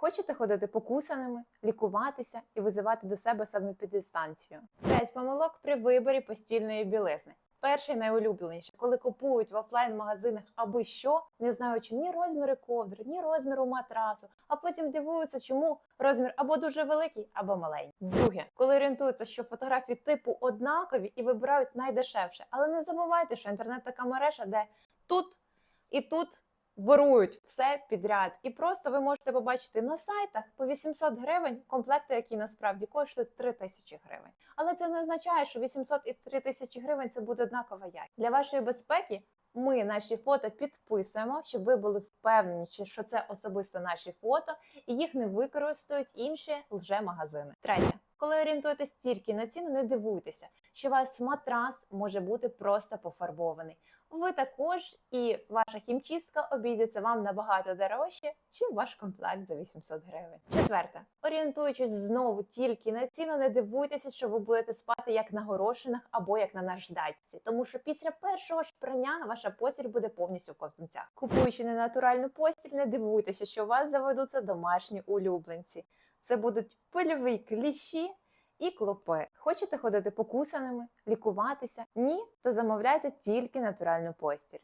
Хочете ходити покусаними, лікуватися і визивати до себе самопіддистанцію? 5 помилок при виборі постільної білизни. Перший найулюбленіший, коли купують в офлайн-магазинах аби що, не знаючи ні розміри ковдри, ні розміру матрасу, а потім дивуються, чому розмір або дуже великий, або маленький. Друге, коли орієнтуються, що фотографії типу однакові і вибирають найдешевше, але не забувайте, що інтернет така мережа, де тут і тут ворують все підряд. І просто ви можете побачити на сайтах по 800 гривень комплекти, які насправді коштують 3 тисячі гривень. Але це не означає, що 800 і 3 тисячі гривень це буде однакова якість. Для вашої безпеки. Ми наші фото підписуємо, щоб ви були впевнені, що це особисто наші фото, і їх не використають інші лже-магазини. Третє, коли орієнтуєтесь тільки на ціну, не дивуйтеся, що у вас матрас може бути просто пофарбований. Ви також і ваша хімчистка обійдеться вам набагато дорожче, чим ваш комплект за 800 гривень. Четверте, орієнтуючись знову тільки на ціну, не дивуйтеся, що ви будете спати як на горошинах або як на наждачці, тому що після першого ж прання ваша постіль буде повністю в ковтунцях. Купуючи ненатуральну постіль, не дивуйтеся, що у вас заведуться домашні улюбленці. Це будуть пильові кліщі і клопи. Хочете ходити покусаними, лікуватися? Ні, то замовляйте тільки натуральну постіль.